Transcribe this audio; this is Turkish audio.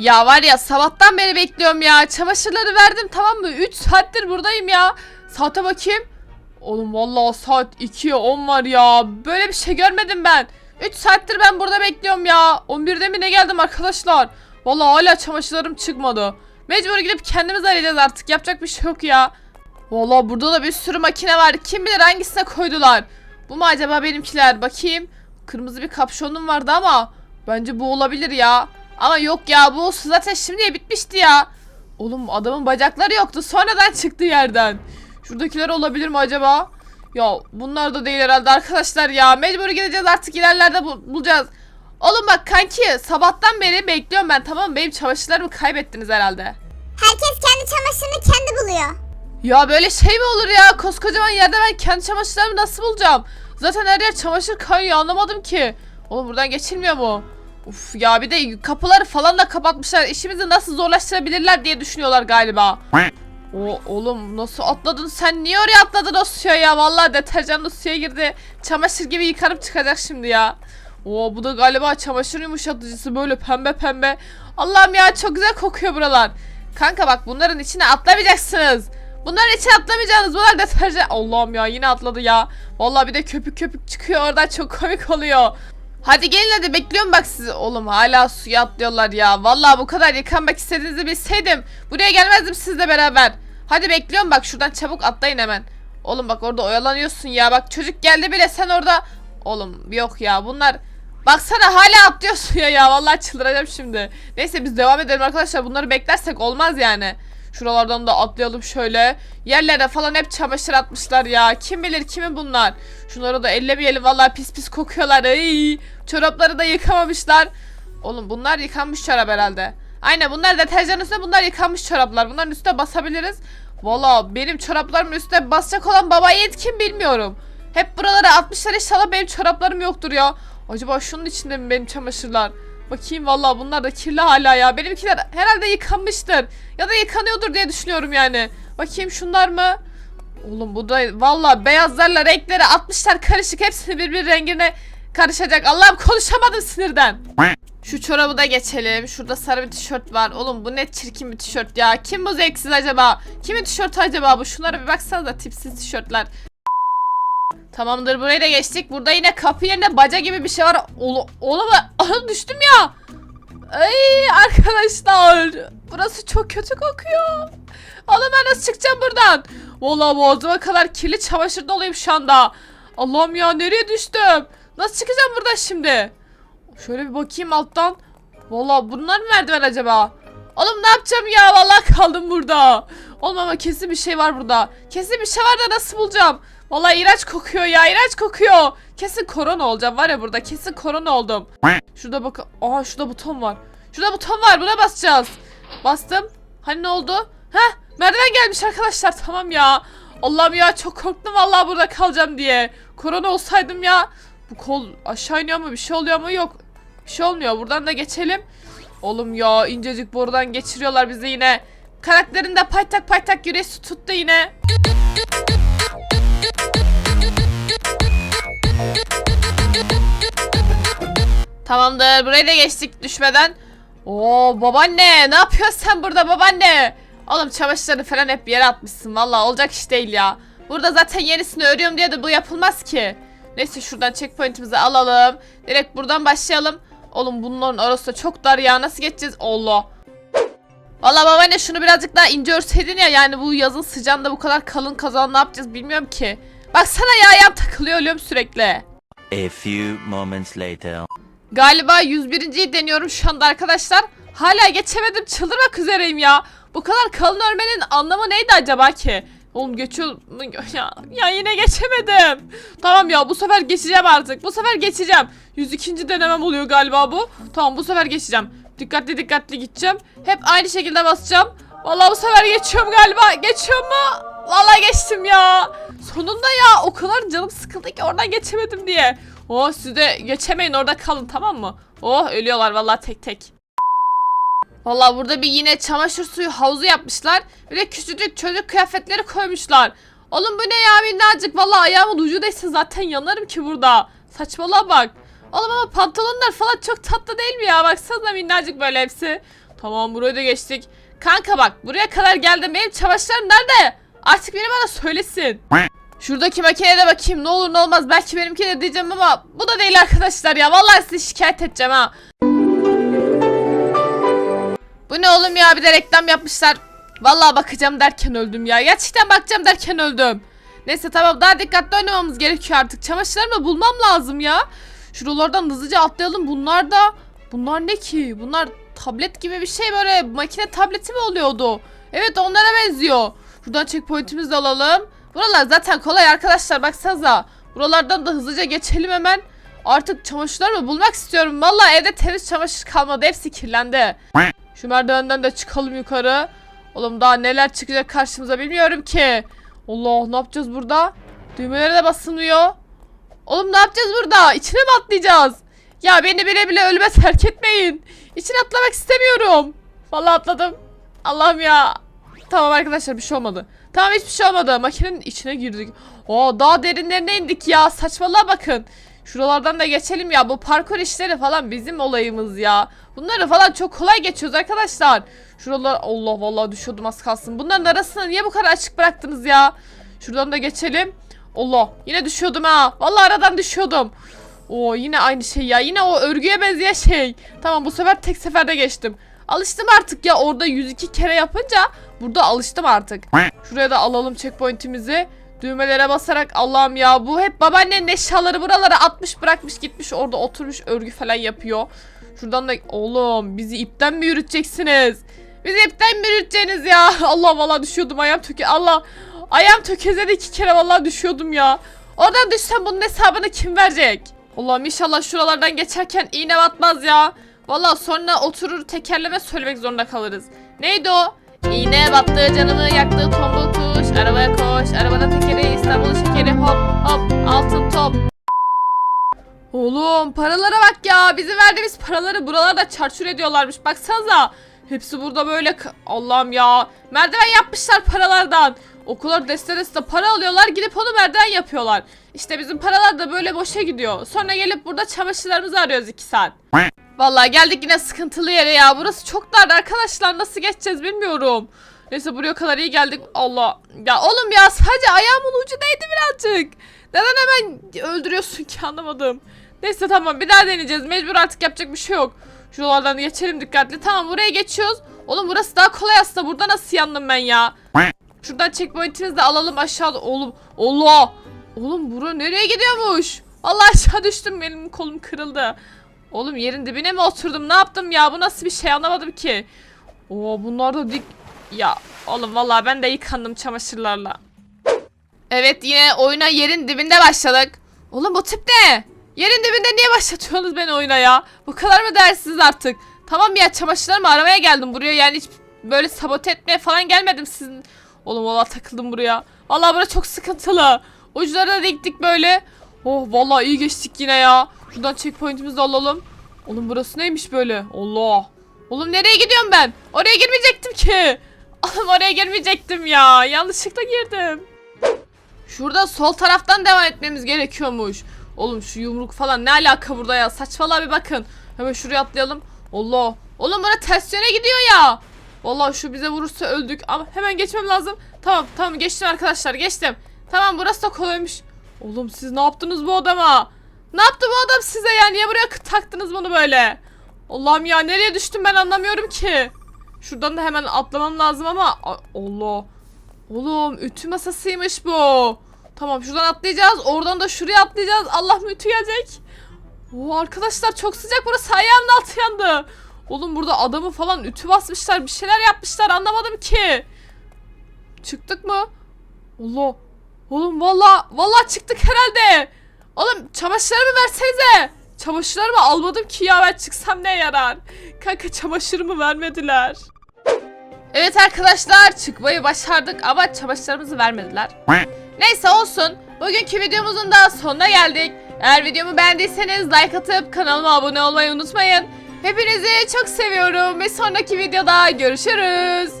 Ya var ya sabahtan beri bekliyorum ya. Çamaşırları verdim tamam mı? 3 saattir buradayım ya. Saate bakayım. Oğlum vallahi saat 2'ye 10 var ya. Böyle bir şey görmedim ben. 3 saattir ben burada bekliyorum ya. 11'de mi ne geldim arkadaşlar? Vallahi hala çamaşırlarım çıkmadı. Mecbur gidip kendimiz arayacağız artık. Yapacak bir şey yok ya. Vallahi burada da bir sürü makine var. Kim bilir hangisine koydular. Bu mu acaba benimkiler? Bakayım. Kırmızı bir kapşonum vardı ama bence bu olabilir ya. Ama yok ya bu zaten şimdiye bitmişti ya. Oğlum adamın bacakları yoktu. Sonradan çıktı yerden. Şuradakiler olabilir mi acaba? Ya bunlar da değil herhalde arkadaşlar ya. Mecbur gideceğiz artık ilerlerde bul- bulacağız. Oğlum bak kanki sabahtan beri bekliyorum ben tamam mı? Benim çamaşırlarımı kaybettiniz herhalde. Herkes kendi çamaşırını kendi buluyor. Ya böyle şey mi olur ya? Koskocaman yerde ben kendi çamaşırlarımı nasıl bulacağım? Zaten her yer çamaşır kayıyor anlamadım ki. Oğlum buradan geçilmiyor mu? Uf ya bir de kapıları falan da kapatmışlar. İşimizi nasıl zorlaştırabilirler diye düşünüyorlar galiba. O oğlum nasıl atladın sen? Niye oraya atladın o suya ya? Vallahi deterjan da suya girdi. Çamaşır gibi yıkanıp çıkacak şimdi ya. Oo bu da galiba çamaşır yumuşatıcısı böyle pembe pembe. Allah'ım ya çok güzel kokuyor buralar. Kanka bak bunların içine atlamayacaksınız. Bunların içine atlamayacaksınız. Bunlar deterjan Allah'ım ya yine atladı ya. Vallahi bir de köpük köpük çıkıyor. Oradan çok komik oluyor Hadi gelin hadi bekliyorum bak sizi. Oğlum hala suya atlıyorlar ya. Vallahi bu kadar yıkanmak istediğinizi bilseydim. Buraya gelmezdim sizle beraber. Hadi bekliyorum bak şuradan çabuk atlayın hemen. Oğlum bak orada oyalanıyorsun ya. Bak çocuk geldi bile sen orada. Oğlum yok ya bunlar. Baksana hala atlıyor suya ya. Vallahi çıldıracağım şimdi. Neyse biz devam edelim arkadaşlar. Bunları beklersek olmaz yani. Şuralardan da atlayalım şöyle. Yerlere falan hep çamaşır atmışlar ya. Kim bilir kimi bunlar. Şunları da ellemeyelim vallahi pis pis kokuyorlar. Ay, çorapları da yıkamamışlar. Oğlum bunlar yıkanmış çorap herhalde. Aynen bunlar deterjan üstüne bunlar yıkanmış çoraplar. Bunların üstüne basabiliriz. Valla benim çoraplarımın üstüne basacak olan baba yiğit kim bilmiyorum. Hep buralara atmışlar inşallah benim çoraplarım yoktur ya. Acaba şunun içinde mi benim çamaşırlar? Bakayım valla bunlar da kirli hala ya. Benimkiler herhalde yıkanmıştır. Ya da yıkanıyordur diye düşünüyorum yani. Bakayım şunlar mı? Oğlum bu da valla beyazlarla renkleri atmışlar karışık. Hepsini birbir rengine karışacak. Allah'ım konuşamadım sinirden. Şu çorabı da geçelim. Şurada sarı bir tişört var. Oğlum bu ne çirkin bir tişört ya. Kim bu zevksiz acaba? Kimin tişörtü acaba bu? Şunlara bir baksanıza tipsiz tişörtler. Tamamdır burayı da geçtik. Burada yine kapı yerine baca gibi bir şey var. Oğlum aha, düştüm ya. Ay arkadaşlar. Burası çok kötü kokuyor. Oğlum ben nasıl çıkacağım buradan? Vallahi boğazıma kadar kirli çamaşır doluyum şu anda. Allah'ım ya nereye düştüm? Nasıl çıkacağım buradan şimdi? Şöyle bir bakayım alttan. Vallahi bunlar mı merdiven acaba? Oğlum ne yapacağım ya? Vallahi kaldım burada. Oğlum ama kesin bir şey var burada. Kesin bir şey var da nasıl bulacağım? Vallahi iğrenç kokuyor ya. iğrenç kokuyor. Kesin korona olacağım var ya burada. Kesin korona oldum. Şurada bak. Aa şurada buton var. Şurada buton var. Buna basacağız. Bastım. Hani ne oldu? Heh merdiven gelmiş arkadaşlar. Tamam ya. Allah'ım ya çok korktum vallahi burada kalacağım diye. Korona olsaydım ya. Bu kol aşağı iniyor mu? Bir şey oluyor mu? Yok. Bir şey olmuyor. Buradan da geçelim. Oğlum ya incecik borudan geçiriyorlar bizi yine. Karakterinde paytak paytak yüreği tuttu yine. Tamamdır. Burayı da geçtik düşmeden. Oo babaanne ne yapıyorsun sen burada babaanne? Oğlum çamaşırları falan hep yere atmışsın. Valla olacak iş değil ya. Burada zaten yenisini örüyorum diye de bu yapılmaz ki. Neyse şuradan checkpoint'imizi alalım. Direkt buradan başlayalım. Oğlum bunların arası da çok dar ya. Nasıl geçeceğiz? Allah. Valla babaanne şunu birazcık daha ince örseydin ya. Yani bu yazın sıcağında bu kadar kalın kazan ne yapacağız bilmiyorum ki. Baksana ya ayağım takılıyor ölüyorum sürekli. A few moments later. Galiba 101.yi deniyorum şu anda arkadaşlar. Hala geçemedim çıldırmak üzereyim ya. Bu kadar kalın örmenin anlamı neydi acaba ki? Oğlum geçiyor ya, ya yine geçemedim. Tamam ya bu sefer geçeceğim artık. Bu sefer geçeceğim. 102. denemem oluyor galiba bu. Tamam bu sefer geçeceğim. Dikkatli dikkatli gideceğim. Hep aynı şekilde basacağım. Vallahi bu sefer geçiyorum galiba. Geçiyor mu? Vallahi geçtim ya. Sonunda ya o kadar canım sıkıldı ki oradan geçemedim diye. Oh siz de geçemeyin orada kalın tamam mı? Oh ölüyorlar vallahi tek tek. Vallahi burada bir yine çamaşır suyu havuzu yapmışlar. Bir de küçücük çocuk kıyafetleri koymuşlar. Oğlum bu ne ya minnacık. Vallahi ayağımın ucu değse zaten yanarım ki burada. Saçmalığa bak. Oğlum ama pantolonlar falan çok tatlı değil mi ya? Baksanıza minnacık böyle hepsi. Tamam burayı da geçtik. Kanka bak buraya kadar geldim. Benim çamaşırlarım nerede? Artık biri bana söylesin. Şuradaki makineye de bakayım ne olur ne olmaz. Belki benimki de diyeceğim ama bu da değil arkadaşlar ya. Vallahi sizi şikayet edeceğim ha. Bu ne oğlum ya bir de reklam yapmışlar. Vallahi bakacağım derken öldüm ya. Gerçekten bakacağım derken öldüm. Neyse tamam daha dikkatli oynamamız gerekiyor artık. Çamaşırlarımı bulmam lazım ya. Şuralardan hızlıca atlayalım. Bunlar da bunlar ne ki? Bunlar tablet gibi bir şey böyle makine tableti mi oluyordu? Evet onlara benziyor. Şuradan checkpoint'imizi alalım. Buralar zaten kolay arkadaşlar baksanıza. Buralardan da hızlıca geçelim hemen. Artık çamaşırlarımı bulmak istiyorum. Vallahi evde temiz çamaşır kalmadı. Hepsi kirlendi. Şu merdivenden de çıkalım yukarı. Oğlum daha neler çıkacak karşımıza bilmiyorum ki. Allah ne yapacağız burada? Düğmelere de basılmıyor. Oğlum ne yapacağız burada? İçine mi atlayacağız? Ya beni bile bile ölüme terk etmeyin. İçine atlamak istemiyorum. Vallahi atladım. Allah'ım ya. Tamam arkadaşlar bir şey olmadı. Tamam hiçbir şey olmadı. Makinenin içine girdik. Oo daha derinlerine indik ya. Saçmalığa bakın. Şuralardan da geçelim ya. Bu parkur işleri falan bizim olayımız ya. Bunları falan çok kolay geçiyoruz arkadaşlar. Şuralar Allah vallahi düşüyordum az kalsın. Bunların arasını niye bu kadar açık bıraktınız ya? Şuradan da geçelim. Allah yine düşüyordum ha. Vallahi aradan düşüyordum. Oo yine aynı şey ya. Yine o örgüye benzeyen şey. Tamam bu sefer tek seferde geçtim. Alıştım artık ya orada 102 kere yapınca burada alıştım artık. Şuraya da alalım checkpoint'imizi. Düğmelere basarak Allah'ım ya bu hep babaannenin eşyaları buralara atmış bırakmış gitmiş orada oturmuş örgü falan yapıyor. Şuradan da oğlum bizi ipten mi yürüteceksiniz? Bizi ipten mi yürüteceksiniz ya? Allah vallahi düşüyordum ayağım töke Allah. Ayağım tökezledi iki kere vallahi düşüyordum ya. Oradan düşsem bunun hesabını kim verecek? Allah'ım inşallah şuralardan geçerken iğne batmaz ya. Vallahi sonra oturur tekerleme söylemek zorunda kalırız. Neydi o? İğne battı canımı yaktı tombul kuş Arabaya koş şekeri hop hop altın top. Oğlum paralara bak ya. Bizim verdiğimiz paraları buralarda çarçur ediyorlarmış. Baksanıza. Hepsi burada böyle Allah'ım ya. Merdiven yapmışlar paralardan. Okullar deste deste para alıyorlar. Gidip onu merdiven yapıyorlar. İşte bizim paralar da böyle boşa gidiyor. Sonra gelip burada çamaşırlarımızı arıyoruz iki saat. Vallahi geldik yine sıkıntılı yere ya. Burası çok dar arkadaşlar. Nasıl geçeceğiz bilmiyorum. Neyse buraya kadar iyi geldik. Allah. Ya oğlum ya sadece ayağımın ucu değdi birazcık. Neden hemen öldürüyorsun ki anlamadım. Neyse tamam bir daha deneyeceğiz. Mecbur artık yapacak bir şey yok. Şuralardan geçelim dikkatli. Tamam buraya geçiyoruz. Oğlum burası daha kolay aslında. Burada nasıl yandım ben ya? Şuradan checkpoint'imizi de alalım aşağıda. Oğlum. Allah. Oğlum bura nereye gidiyormuş? Allah aşağı düştüm. Benim kolum kırıldı. Oğlum yerin dibine mi oturdum? Ne yaptım ya? Bu nasıl bir şey anlamadım ki. Oo bunlar da dik... Ya oğlum vallahi ben de yıkandım çamaşırlarla. Evet yine oyuna yerin dibinde başladık. Oğlum bu tip ne? Yerin dibinde niye başlatıyorsunuz beni oyuna ya? Bu kadar mı dersiz artık? Tamam ya çamaşırlarımı aramaya geldim buraya yani hiç böyle sabote etmeye falan gelmedim sizin. Oğlum vallahi takıldım buraya. Vallahi bura çok sıkıntılı. Uçları da diktik böyle. Oh vallahi iyi geçtik yine ya. Şuradan checkpoint'imizi alalım. Oğlum burası neymiş böyle? Allah. Oğlum nereye gidiyorum ben? Oraya girmeyecektim ki. Oğlum oraya girmeyecektim ya. Yanlışlıkla girdim. Şurada sol taraftan devam etmemiz gerekiyormuş. Oğlum şu yumruk falan ne alaka burada ya? Saçmalığa bir bakın. Hemen şuraya atlayalım. Allah. Oğlum bura ters yöne gidiyor ya. Vallahi şu bize vurursa öldük ama hemen geçmem lazım. Tamam tamam geçtim arkadaşlar geçtim. Tamam burası da kolaymış. Oğlum siz ne yaptınız bu adama? Ne yaptı bu adam size ya? Niye buraya taktınız bunu böyle? Allah'ım ya nereye düştüm ben anlamıyorum ki. Şuradan da hemen atlamam lazım ama A- Allah. Oğlum ütü masasıymış bu. Tamam şuradan atlayacağız. Oradan da şuraya atlayacağız. Allah ütü gelecek? Oo arkadaşlar çok sıcak burası ayağımın altı yandı. Oğlum burada adamı falan ütü basmışlar. Bir şeyler yapmışlar anlamadım ki. Çıktık mı? Allah. Oğlum valla valla çıktık herhalde. Oğlum çamaşırlarımı versenize. Çamaşırlarımı almadım ki ya ben çıksam ne yarar? Kanka çamaşırımı vermediler. Evet arkadaşlar çıkmayı başardık ama çamaşırlarımızı vermediler. Neyse olsun. Bugünkü videomuzun da sonuna geldik. Eğer videomu beğendiyseniz like atıp kanalıma abone olmayı unutmayın. Hepinizi çok seviyorum ve sonraki videoda görüşürüz.